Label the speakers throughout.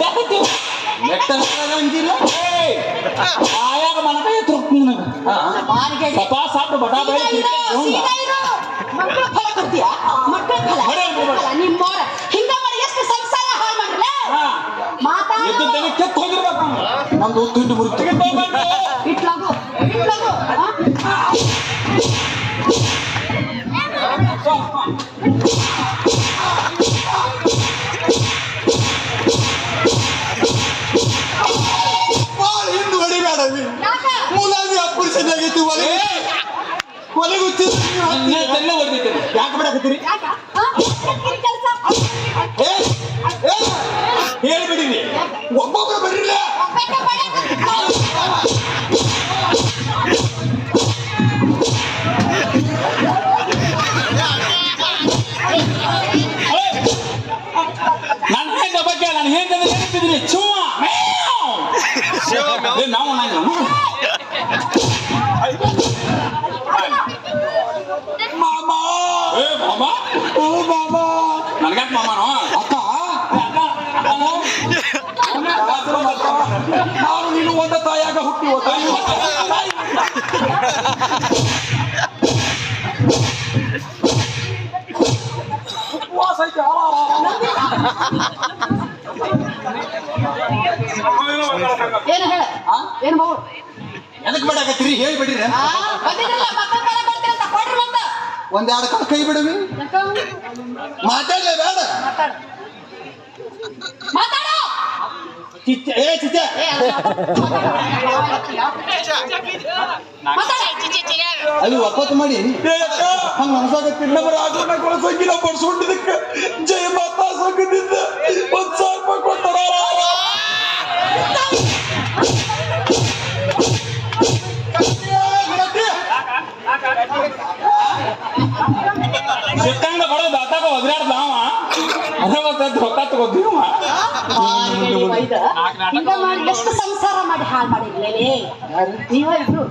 Speaker 1: ಹತ್ತದ ಅಂಜಿಲ್ಲ.
Speaker 2: ಆಯಾಗ ಮನಕೈ ತೃಪ್ತಿ ನನಗೆ. ಸಪಾ ಬಟಾ.
Speaker 3: ಮಕ್ಕಳ ಫಲ ಕೊಡ್ತೀಯ ಮಕ್ಕಳ ಫಲ
Speaker 2: ಹೊಡೆ, ಹೊಡೆ.
Speaker 3: ನಿಮ್ಮೋರ ಹಿಂಗ ಮಾಡಿ ಎಷ್ಟು ಸಂಸಾರ ಹಾಳು ಮಾಡ್ರಲ್ಲ ಮಾತಾಡ
Speaker 2: ಎದ್ದಿದ್ದೇನೆ ಕೆತ್ತ ಹೋಗಿರ್ಬೇಕು.
Speaker 1: ನಮ್ದು ತಿಂಡಿ ಮುರಿತು.
Speaker 2: ತೆಲ್ಲೆ ಹೊಡ್ದಿತ್ತು.
Speaker 1: ಯಾಕೆ ಬಿಡಕತ್ತೀರಿ? ಹೇಳ್ಬಿಡಿರಿ. ಒಬ್ಬೊಬ್ರು ಬರ್ರಿಲ್ಲ.
Speaker 2: ನನ್ನ ಹೆಂಗ ಬಗ್ಗೆ ನಾನು ಹೆಂಗ ಹೇಳ್ತಿದ್ದೀನಿ ಚುಮ್ಮ ನಾವು ನಾನು
Speaker 1: ಮಾಮ
Speaker 2: ಏ ಮಾಮ?
Speaker 1: ಓ ಮಾಮ.
Speaker 2: ನನ್ಗ್ಯಾಕ್ ಮಾಮನೋ
Speaker 1: ಅಕ್ಕ ಆದ್ರೂ ನಾನು ನೀನು ಒಂದ ತಾಯಾಗ ಹುಟ್ಟಿ ತಾಯಿ ಉಪವಾಸ ಐತೆ
Speaker 3: ಏನು ಹೇಳ. ಏನು ಮಗು
Speaker 1: ಎದಕ್ ಬೇಡಾಕತ್ತೀರಿ ಹೇಳ್ಬಿಡ್ರಿ.
Speaker 3: ಬಂದಿದ್ರಲ್ಲ ಮಕ್ಕಳ ಕೊಡ್ರಿ ಮತ್ತ.
Speaker 1: ಒಂದೆರಡು ಕಾಲ ಕೈ ಬಿಡುವಿ ಮಾತಾಡಲೇ ಬೇಡ.
Speaker 3: ಮಾತಾಡು. ಮಾತಾಡು!
Speaker 1: ಚಿಚ್ಚ ಏ
Speaker 3: ಮಾತಾಡು.
Speaker 1: ಅಲ್ಲಿ ಒಪ್ಪತ್ತು ಮಾಡಿ. ಹಂಗ ಅನ್ಸಾಕತ್ತಿಲ್ಲ ನಮ್ಮ ರಾಜನ ಕೊಳಸಂಗಿಲ್ಲ ಬಡ್ಸ್ಕೊಂಡಿದ್ದಕ್ಕೆ ಜಯ ಮಾತಾ ಸಂಘದಿಂದ ಒಂದ್ ಸಾವಿರ ರೂಪಾಯಿ ಕೊಟ್ಟಾರ
Speaker 3: ಹಿಂಗ ಮಾಡಿ ಎಷ್ಟು ಸಂಸಾರ ಮಾಡಿ ಹಾಳು ಮಾಡಿರ್ಲೇ ನೀವ ಇಬ್ರು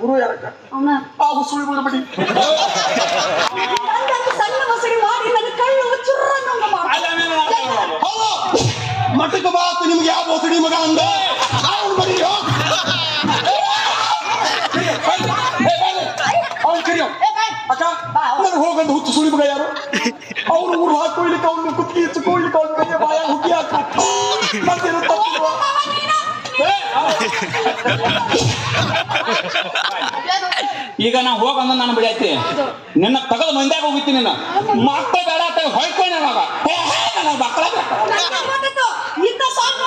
Speaker 1: ಗುರು ಯಾರಕ್ಕ
Speaker 3: ಅವನ
Speaker 1: ಆ ಸುಳಿ ಬಿಡ್ಬಿಡಿ
Speaker 3: ಸಣ್ಣ ಮಾಡಿ ನನ್ನ ಕಳ್ಳು
Speaker 1: ಮಠಕ್ಕೆ ಬಾತು ನಿಮ್ಗೆ ಯಾವ ಹೊಸಡಿ ಮಗ ಅಂದ ಅವ್ನು ಬರೀ ಅವ್ನು ಕರಿಯೋ ಅಕ್ಕ ಹೋಗಂದು ಹುಚ್ಚು ಸುಳಿ ಮಗ ಯಾರು
Speaker 2: ಏ, ಈಗ ನಾ ಹೋಗಂದ ನಾನು ಬಿಡೈತಿ. ನಿನ್ನ ತಗದ ಮಂದ್ಯಾಗ ಹೋಗಿತ್ತಿ ನಿನ್ನ ಮತ್ತೆ ಬೇಡ ಅಂತ ಹೊಯ್ಕೊಂಡೆ ಮಕ್ಕಳ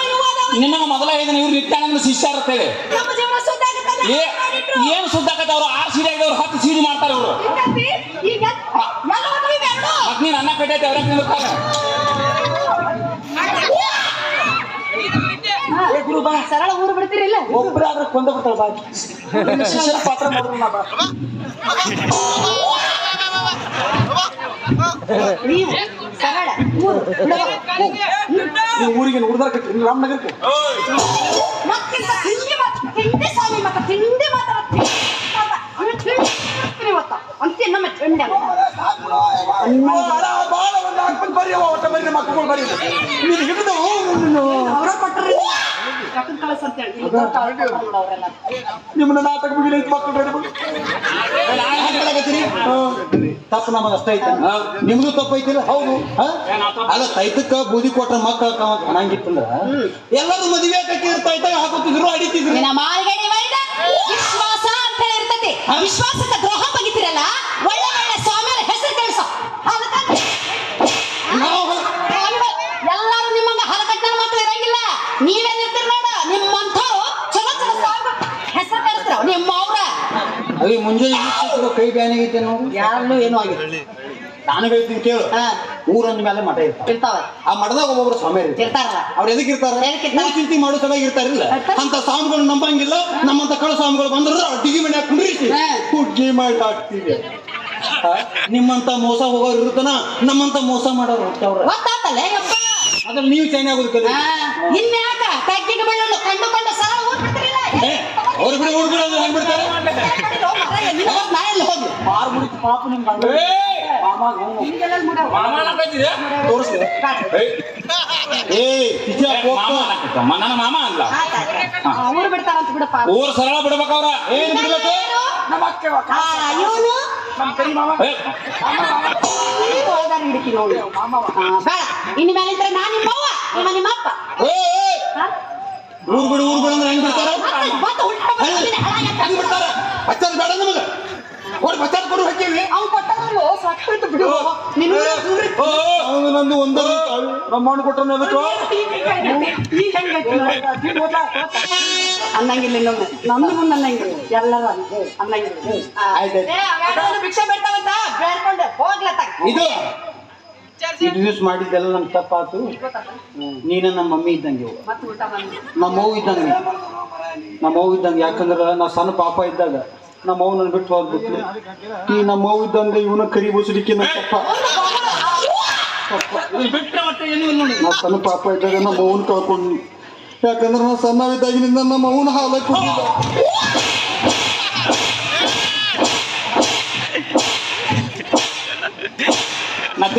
Speaker 3: ಇವಾದವ
Speaker 2: ನಿನ್ನಗ ಮೊದಲ ಹೇಳಿದ ಇವ್ರು ನಿತ್ಯಾನಂದ ಶಿಷ್ಯ ಇರ್ತೇವೆ ಏನ್ ಸುದ್ದಾಕತ್ತೆ ಅವ್ರು? ಆರು ಸೀರೆ ಆಗಿದವ್ರು ಹತ್ತು ಸೀರೆ ಮಾಡ್ತಾರೆ ಇವರು. ಮತ್ ನೀನ್ ಅನ್ನ ಕಟ್ಟೈತೆ ಅವ್ರ ನಿಲ್ತಾರೆ
Speaker 3: ಹಾ. ಸರಳ ಊರು
Speaker 1: ಒಬ್ಬರಾದ್ರೂ ಕೊಂದು ಬಿಡ್ತಾಳೆ ಬಾಯಿ ಶಿಷ್ಯರ ಪಾತ್ರ ಮಾಡಿದ್ರು ನಾ ಬಾ.
Speaker 3: ನೀವು ಸರಳ ಊರು ಬಿಡವ.
Speaker 1: ನೀವು ಊರಿಗೆ ಉಡ್ದಾರ ಕಟ್ಟಿ ರಾಮನಗರಕ್ಕೆ.
Speaker 3: ಮತ್ತಿಂತ ತಿಂಡಿ ಮಾತ್ ತಿಂಡಿ ಸ್ವಾಮಿ ಮತ್ತ ತಿಂಡಿ ಮಾತಾಡ್ತೀನಿ ಅಂತೆ ನಮ್ಮ ತಿಂಡಿ
Speaker 1: ಬಾಳ ಒಂದು ಹಾಕ್ಬಂದು ಬರ್ರಿ ಒಟ್ಟ ಬರ್ರಿ ಮಕ್ಕಳು ಬರ್ರಿ ನೀನು ಹಿಡಿದು
Speaker 3: ಅವರ ರೊಕ್ಕದ ಕಳಸ ಅಂತ ಹೇಳಿ. ಇಲ್ಲಿ ದೊಡ್ಡ ಆಳ್ ಕೊಟ್ರು ಅವ್ರೆಲ್ಲ.
Speaker 1: ನಿಮ್ಮನ್ನ ನಾಟಕ ಮುಗಿಲಿ ಮಕ್ಕಳು ತಪ್ಪು ನಮಗ ಅಷ್ಟ ಐತೆ. ನಿಮ್ದು ತಪ್ಪು ಐತಿಲ್ಲ ಹೌದು? ಅಲ್ಲ ತೈತಕ್ಕ ಬೂದಿ ಕೊಟ್ರ ಮಕ್ಕಳ ಕಾಣಂಗಿತ್ತಂದ್ರ ಎಲ್ಲರೂ ಮದುವೆ ಕಟ್ಟಿ ಇರ್ತಾ ಹಾಕೋತಿದ್ರು ಅಡಿತಿದ್ರು.
Speaker 3: ವಿಶ್ವಾಸ ಅಂತ ಇರ್ತದೆ. ಇರ್ತೈತಿ ವಿಶ್ವಾಸಕ್ಕೆ ದ್ರೋಹ ನಿಮ್ಮ ಅವ್ರ
Speaker 1: ಅವಿ ಮುಂಜಾನೆ ಇಳಿಸ್ತಿದ್ರು, ಕೈ ಬ್ಯಾನ್ ಆಗೈತೆ ನೋಡಿ.
Speaker 3: ಯಾರಲ್ಲೂ ಏನೂ ಆಗಿಲ್ಲ.
Speaker 1: ನಾನು ಹೇಳ್ತೀನಿ ಕೇಳು. ಊರಂದ ಮೇಲೆ ಮಠ ಇರ್ತಾರೆ.
Speaker 3: ಇರ್ತಾವ
Speaker 1: ಆ ಮಠದಾಗ ಒಬ್ಬೊಬ್ರು ಸ್ವಾಮಿ ಇರ್ತಾರೆ.
Speaker 3: ಅವ್ರ
Speaker 1: ಅವ್ರು ಎದಕ್ಕೆ ಇರ್ತಾರ?
Speaker 3: ಎದಕ್ ಇರ್ತಾರ?
Speaker 1: ಊರ್ ಚಿಂತೆ ಮಾಡೋ ಸಲ ಇರ್ತಾರಿಲ್ಲ.
Speaker 3: ಇರ್ತಾರ.
Speaker 1: ಅಂತ ಸ್ವಾಮಿಗಳು ನಂಬಂಗಿಲ್ಲ. ನಮ್ಮಂತ ಕಳ ಸ್ವಾಮಿಗಳು ಬಂದ್ರೆ ಅಡ್ಡಿಗೆ ಮನೆ ಕುಡಿಸಿ
Speaker 3: ಹಾ.
Speaker 1: ಹುಡ್ಗಿ ಮಾಡಿ ಹಾಕ್ತೀವಿ ನಿಮ್ಮಂತ ಮೋಸ ಹೋಗೋರು ಇರ್ತಾನ ನಮ್ಮಂತ ಮೋಸ ಮಾಡೋರು ಹುಟ್ಟವ್ರ
Speaker 3: ಗೊತ್ತಾತಲ್ಲ
Speaker 1: ಅದ್ರಲ್ಲಿ ನೀವು ಚೈನ್ ಆಗೋದು ಕಲಿ.
Speaker 3: ಇನ್ಯಾಕ? ಬೀಳಲು ಕಂಡು ಸಲ ಊರ್ ಬಿಡ್ತಿರಿಲ್ಲ
Speaker 1: ಅವ್ರು ಬಿಡಿ ಹುಡುಗರು ಹೆಂಗ್ ಬಿಡ್ತಾರೆ. ಮಾರ್ ಮುಡಿತು ಪಾಪ ನಿಮ್ಗೆ
Speaker 2: ಏ?
Speaker 1: ತೋರಿಸ್ಲಿ
Speaker 2: ನನ್ನ ಮಾಮ ಅಲ್ಲ.
Speaker 3: ಅವ್ರು ಬಿಡ್ತಾರಂತ ಬಿಡಪ್ಪ.
Speaker 2: ಊರು ಸರಳ ಬಿಡ್ಬೇಕವ್ರ
Speaker 1: ಏನ್ ಬಿಡ್ಬೇಕು?
Speaker 3: ಇವನು? ನೋಡಿ ಆ, ಬೇಡ. ಇನ್ನು ಮೇಲೆ ಇದ್ರೆ ನಾ ನಿಮ್ಮವ್ವ ನಿಮ್ಮ ನಿಮ್ಮಪ್ಪ.
Speaker 1: ಏ? ಊರ್ ಬಿಡು ಊರ್ ಬಿಡು ಅಂದ್ರೆ ಹೆಂಗ್ ಬಿಡ್ತಾರ. ಹೆಂಗ್ ಬಿಡ್ತಾರ. ಬಚ್ಚಾರ ಬೇಡ ನಮಗ. ಕೊಡು ಬಚ್ಚಾರ ಕೊಡು ಹಾಕೀವಿ
Speaker 3: ಬಿಡು.
Speaker 2: ಓ,
Speaker 1: ಅವನು ನಂದು ಒಂದ ಅಣ್ಣ ಕೊಟ್ಟನ ಅದಕ್ಕೆ
Speaker 3: ಈಗ. ಅನ್ನಂಗಿಲ್ಲ ಇನ್ನೊಮ್ಮೆ ನಂದು ಮುಂದೆ ಅನ್ನಂಗಿಲ್ಲ. ಎಲ್ಲರೂ ಅನ್ನಂಗಿಲ್ಲ. ಆ,
Speaker 1: ಆಯ್ತಾಯ್ತು.
Speaker 3: ಏ, ಅವೇನೋ ಭಿಕ್ಷೆ ಬೇಡ್ತಾವಂತ? ಬೇಡ್ಕೊಂಡು. ಹೋಗ್ಲತ್ತಾಗ.
Speaker 1: ಇದು ಇಂಟ್ರಡ್ಯೂಸ್ ಮಾಡಿದ್ದೆಲ್ಲ ನಮ್ಗೆ ತಪ್ಪಾತು. ನೀನ ನಮ್ಮ ಮಮ್ಮಿ ಇದ್ದಂಗೆ ಇವು.
Speaker 3: ಮತ್ತೆ ಊಟ ಬಂದು
Speaker 1: ನಮ್ಮ ಅವು ಇದ್ದಂಗೆ. ನಮ್ಮ ಅವು ಇದ್ದಂಗೆ. ಯಾಕಂದ್ರೆ ನಾವು ಸಣ್ಣ ಪಾಪ ಇದ್ದಾಗ ನಮ್ಮ ಅವ್ವ ನನ್ ಬಿಟ್ಟು ಹೋಗ್ಬಿಟ್ಟು ಈ ನಮ್ಮ ಅವು ಇದ್ದಂಗೆ ಇವನ ಕರಿ ಬೂಸಲಿಕ್ಕೆ ನಮ್ಮ
Speaker 2: ತಪ್ಪ.
Speaker 1: ನಾವು ಸಣ್ಣ ಪಾಪ ಇದ್ದಾಗ ನಮ್ಮ ಅವ್ವನ ಕಳ್ಕೊಂಡು ಯಾಕಂದ್ರೆ ನಾ ಸಣ್ಣವಿದ್ದಾಗಿನಿಂದ ನಮ್ಮ ಅವ್ವನ ಹಾಲ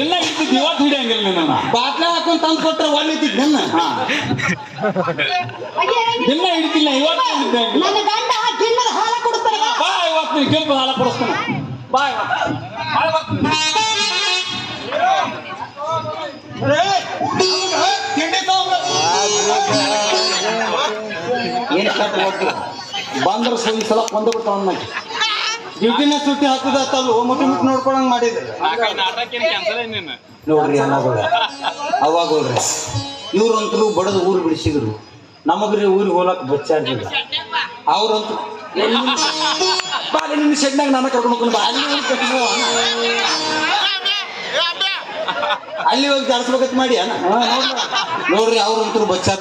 Speaker 2: ನಾ ಇವತ್ತು ಹಿಡಿಯಂಗಿಲ್ಲ ನಿನ್ನ
Speaker 1: ಬಾಟ್ಲ ಹಾಕೊಂಡ್ ತಂದು ಕೊಟ್ರೆ ಒಳ್ಳೆತಿದ್ ನನ್ನ
Speaker 2: ದಿನ ಹಿಡಿತಿಲ್ಲ ಇವತ್ತು
Speaker 3: ನನ್ನ ಗಂಡ ಗಿಣ್ಣದ ಹಾಲ ಬಾ.
Speaker 2: ಬಾ ಇವತ್ತು ಕೆಂಪು ಹಾಲ ಕೊಡಿಸ್ತಾನೆ. ಬಾ ಇವತ್ತು ಬಾ ಇವತ್ತು.
Speaker 1: ಏನ್ ಕಟ್ ಹೋಗ್ತೀವಿ ಬಂದ್ರ ಈ ಸಲ ಕೊಂದ ಬಿಡ್ತಾವ ಡ್ಯೂಟಿನ ಸುಟ್ಟಿ ಹಾಕುದ ಅದು ಮುಟ್ಟು ಮುಟ್ಟು ನೋಡ್ಕೊಳಂಗ್ ಮಾಡಿದ್ರು. ನೋಡ್ರಿ ಅಣ್ಣಗಳು ಅವಾಗ ಹೋಗ್ರಿ ಇವ್ರಂತರೂ ಬಡದು ಊರು ಬಿಡಿಸಿದ್ರು. ನಮಗ್ರಿ ಊರಿಗೆ ಹೋಲಕ್ ಬಚ್ಚಾರ್ಜಿಲ್ಲ ಅವ್ರಂತೂ ಬಾಲಿ ನಿನ್ನ ಶೆಡ್ನಾಗ ನಾನು ಕರ್ಕೊಂಡು ಬಾ. ಅಲ್ಲಿ ಹೋಗಿ ಕಟ್ಕೋ. ಅಲ್ಲಿ ಹೋಗಿ ಜಾಡಿಸ್ಬೇಕಂತ ಮಾಡಿ ಅಣ್ಣ. ನೋಡ್ರಿ ಅವ್ರಂತೂ ಬಚ್ಚಾರ